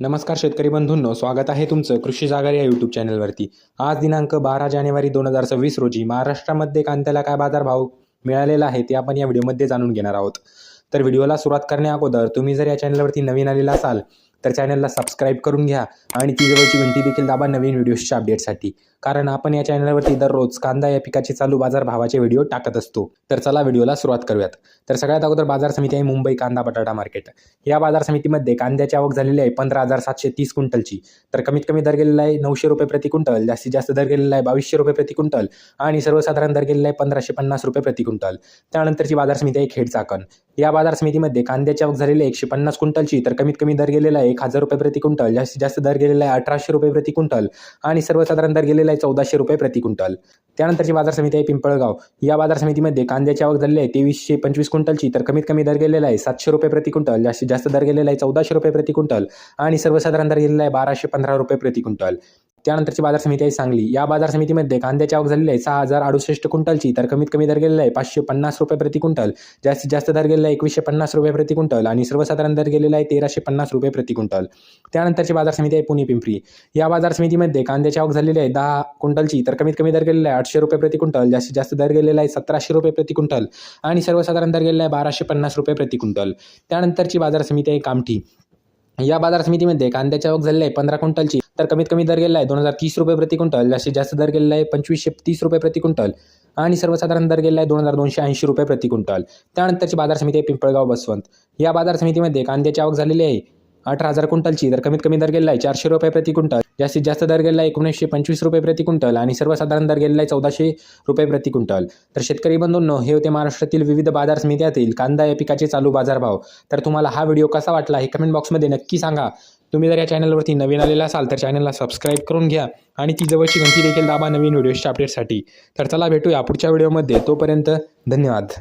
नमस्कार शेतकरी बंधूंनो स्वागत आहे तुमचं कृषी जागर या यूट्यूब चॅनलवरती आज दिनांक बारा जानेवारी दोन हजार सव्वीस रोजी महाराष्ट्रामध्ये कांद्याला काय बाजारभाव मिळालेला आहे ते आपण या व्हिडिओमध्ये जाणून घेणार आहोत. तर व्हिडिओला सुरुवात करण्या अगोदर तुम्ही जर या चॅनलवरती नवीन आलेला असाल तर चॅनलला सबस्क्राईब करून घ्या आणि ती जवळची घंटी देखील दाबा नवीन व्हिडिओजच्या अपडेटसाठी कारण आपण या चॅनलवरती दररोज कांदा या पिकाचे चालू बाजार भावाचे व्हिडिओ टाकत असतो. तर चला व्हिडिओला सुरुवात करूयात. तर सगळ्यात अगोदर बाजार समिती आहे मुंबई कांदा बटाटा मार्केट या बाजार समितीमध्ये कांद्याची आवक झालेली आहे पंधरा हजार सातशे तीस क्विंटलची. तर कमीत कमी दर गेलेला आहे नऊशे रुपये प्रति क्विंटल जास्तीत जास्त दर गेलेला आहे बावीसशे रुपये प्रति क्विंटल आणि सर्वसाधारण दर गेलेला आहे पंधराशे पन्नास रुपये प्रति क्विंटल. त्यानंतरची बाजार समिती आहे खेड चाकण या बाजार समितीमध्ये कांद्याची आवक झालेली एकशे पन्नास क्विंटलची. तर कमीत कमी दर गेलेला आहे एक हजार रुपये प्रति क्विंटल. जास्तीत जास्त दर गेलेला आहे अठराशे रुपये प्रति क्विंटल. आणि सर्वसाधारण दर गेलेला आहे चौदाशे रुपये प्रति क्विंटल. त्यानंतरची बाजार समिती आहे पिंपळगाव. या बाजार समितीमध्ये कांद्याची आवक झालेली आहे तेवीसशे पंचवीस क्विंटलची. तर कमीत कमी दर गेलेला आहे सातशे रुपये प्रति क्विंटल. जास्तीत जास्त दर गेलेला आहे चौदाशे रुपये प्रति क्विंटल. आणि सर्वसाधारण दर गेलेला आहे बाराशे पंधरा रुपये प्रति क्विंटल. त्यानंतरची बाजार समिती आहे सांगली. या बाजार समितीमध्ये कांद्याची आवक झालेली आहे. सहा हजार अडुसष्ट क्विंटलची तर कमीत कमी दर गेलेला आहे पाचशे पन्नास रुपये प्रति क्विंटल. जास्तीत जास्त दर गेलेला आहे एकवीसशे पन्नास रुपये प्रति क्विंटल आणि सर्वसाधारण दर गेलेला आहे तेराशे पन्नास रुपये प्रति क्विंटल. त्यानंतरची बाजार समिती आहे पुणे पिंपरी. या बाजार समितीमध्ये कांद्याची आवक झालेली आहे दहा क्विंटलची तर कमीत कमी दर गेलेला आहे आठशे रुपये प्रति क्विंटल. जास्तीत जास्त दर गेलेला आहे सतराशे रुपये प्रति क्विंटल आणि सर्वसाधारण दर गेलेला आहे बाराशे पन्नास रुपये प्रति क्विंटल. त्यानंतरची बाजार समिती आहे कामठी. या बाजार समितीमध्ये कांद्याची आवक झालेली आहे पंधरा क्विंटलची तर कमीत कमी दर गेला आहे. दोन हजार तीस रुपये प्रति क्विंटल. जास्तीत जास्त दर गेलेला आहे पंचवीसशे तीस रुपये प्रति क्विंटल. आणि सर्वसाधारण दर गेला आहे दोन हजार दोनशे ऐंशी रुपये प्रति क्विंटल. त्यानंतरची बाजार समिती आहे पिंपळगाव बसवंत. या बाजार समितीमध्ये कांद्याची आवक झालेली आहे अठरा हजार क्विंटलची. तर कमीत कमी दर गेला आहे चारशे रुपये प्रति क्विंटल. जास्तीत जास्त दर गेला आहे एकोणीसशे पंचवीस रुपये प्रति क्विंटल. आणि सर्वसाधारण दर गेलेला आहे चौदाशे रुपये प्रति क्विंटल. तर शेतकरी बंधूंनो हे होते महाराष्ट्रातील विविध बाजार समित्यातील कांदा या पिकाचे चालू बाजारभाव. तर तुम्हाला हा व्हिडिओ कसा वाटला हे कमेंट बॉक्समध्ये नक्की सांगा. तुम्ही जर या चॅनलवरती नवीन आलेला असाल तर चॅनलला सबस्क्राईब करून घ्या आणि ती जवळची घंटी देखील दाबा नवीन व्हिडिओच्या अपडेटसाठी. तर चला भेटूया पुढच्या व्हिडिओमध्ये. तोपर्यंत धन्यवाद.